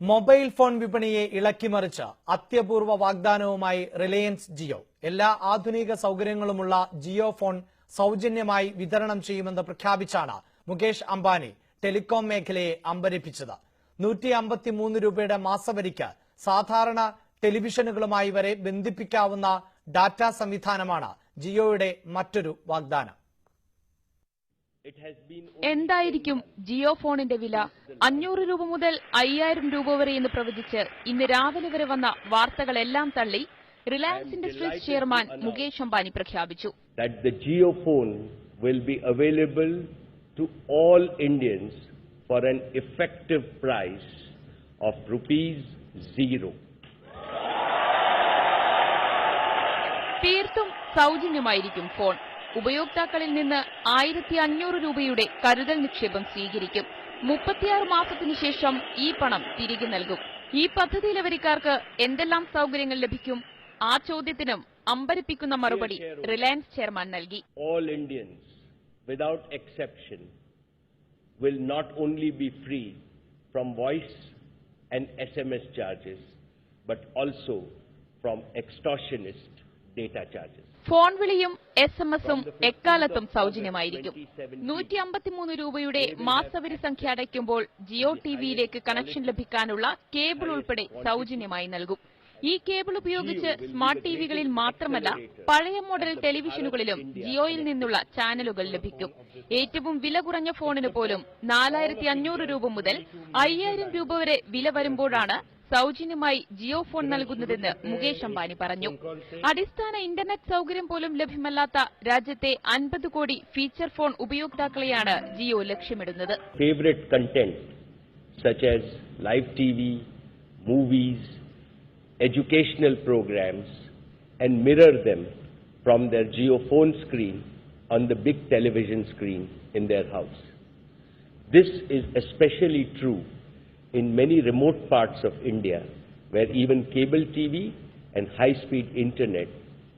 Mobile phone വിപണിയെ ഇളക്കിമറിച്ച് അത്യപൂർവ വാഗ്ദാനവുമായി Reliance Jio. എല്ലാ ആധുനിക സൗകര്യങ്ങളുമുള്ള ജിയോ ഫോൺ സൗജന്യമായി വിതരണം ചെയ്യുമെന്ന് പ്രഖ്യാപിച്ചാണ് മുകേഷ് അംബാനി ടെലികോം മേഖലയെ അമ്പരിപ്പിച്ചത്. നൂറ്റി അമ്പത്തിമൂന്ന് രൂപയുടെ മാസവരിക്ക് സാധാരണ ടെലിവിഷനുകളുമായി വരെ ബന്ധിപ്പിക്കാവുന്ന ഡാറ്റ സംവിധാനമാണ് ജിയോയുടെ മറ്റൊരു വാഗ്ദാനം. എന്തായിരിക്കും ജിയോ ഫോണിന്റെ വില? അഞ്ഞൂറ് രൂപ മുതൽ അയ്യായിരം രൂപ വരെ എന്ന് പ്രവചിച്ച് ഇന്ന് രാവിലെ വരെ വന്ന വാർത്തകളെല്ലാം തള്ളി Reliance Industries chairman Mukesh Ambani പ്രഖ്യാപിച്ചു. Jio phone will will be available to all Indians for an effective price of rupees zero. തീർത്തും സൗജന്യമായിരിക്കും ഫോൺ. ഉപയോക്താക്കളിൽ നിന്ന് ആയിരത്തി അഞ്ഞൂറ് രൂപയുടെ കരുതൽ നിക്ഷേപം സ്വീകരിക്കും. മുപ്പത്തിയാറ് മാസത്തിനു ശേഷം ഈ പണം തിരികെ നൽകും. ഈ പദ്ധതിയിലെ വരിക്കാർക്ക് എന്തെല്ലാം സൗകര്യങ്ങൾ ലഭിക്കും? ആ ചോദ്യത്തിനും അമ്പരിപ്പിക്കുന്ന മറുപടി റിലയൻസ് ചെയർമാൻ നൽകി. All exception will not only be free from voice and S M S charges but also from extortionist data charges. Phone വിളിയും എസ് എം എസും എക്കാലത്തും സൗജന്യമായിരിക്കും. നൂറ്റി അമ്പത്തിമൂന്ന് രൂപയുടെ മാസവരി സംഖ്യ അടയ്ക്കുമ്പോൾ ജിയോ ടിവിയിലേക്ക് കണക്ഷൻ ലഭിക്കാനുള്ള കേബിൾ ഉൾപ്പെടെ സൗജന്യമായി നൽകും. ഈ കേബിൾ ഉപയോഗിച്ച് സ്മാർട്ട് ടിവികളിൽ മാത്രമല്ല പഴയ മോഡൽ ടെലിവിഷനുകളിലും ജിയോയിൽ നിന്നുള്ള ചാനലുകൾ ലഭിക്കും. ഏറ്റവും വില കുറഞ്ഞ ഫോണിന് പോലും നാലായിരത്തി അഞ്ഞൂറ് രൂപ മുതൽ അയ്യായിരം രൂപ വരെ വില വരുമ്പോഴാണ് സൗജന്യമായി ജിയോ ഫോൺ നൽകുന്നതെന്ന് മുകേഷ് അംബാനി പറഞ്ഞു അടിസ്ഥാന ഇന്റർനെറ്റ് സൌകര്യം പോലും ലഭ്യമല്ലാത്ത രാജ്യത്തെ അൻപത് കോടി ഫീച്ചർ ഫോൺ ഉപയോക്താക്കളെയാണ് ജിയോ ലക്ഷ്യമിടുന്നത് Favorite content such as live TV, movies, educational programs, and mirror them from their geophone screen on the big television screen in their house. This is especially true in many remote parts of India where even cable TV and high-speed internet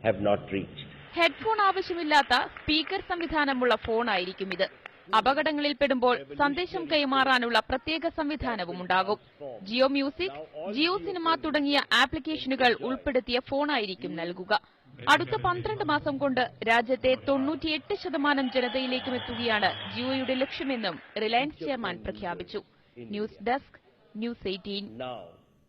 have not reached. Headphone ആവശ്യമില്ലാത്ത speaker സംവിധാനമുള്ള ഫോണായിരിക്കും ഇത്. അപകടങ്ങളിൽ പെടുമ്പോൾ സന്ദേശം കൈമാറാനുള്ള പ്രത്യേക സംവിധാനവും ഉണ്ടാകും. ജിയോ മ്യൂസിക് ജിയോ സിനിമ തുടങ്ങിയ ആപ്ലിക്കേഷനുകൾ ഉൾപ്പെടുത്തിയ ഫോണായിരിക്കും നൽകുക. അടുത്ത പന്ത്രണ്ട് മാസം കൊണ്ട് രാജ്യത്തെ തൊണ്ണൂറ്റിയെട്ട് ശതമാനം ജനതയിലേക്കും എത്തുകയാണ് ജിയോയുടെ ലക്ഷ്യമെന്നും റിലയൻസ് ചെയർമാൻ പ്രഖ്യാപിച്ചു. news desk news eighteen Now,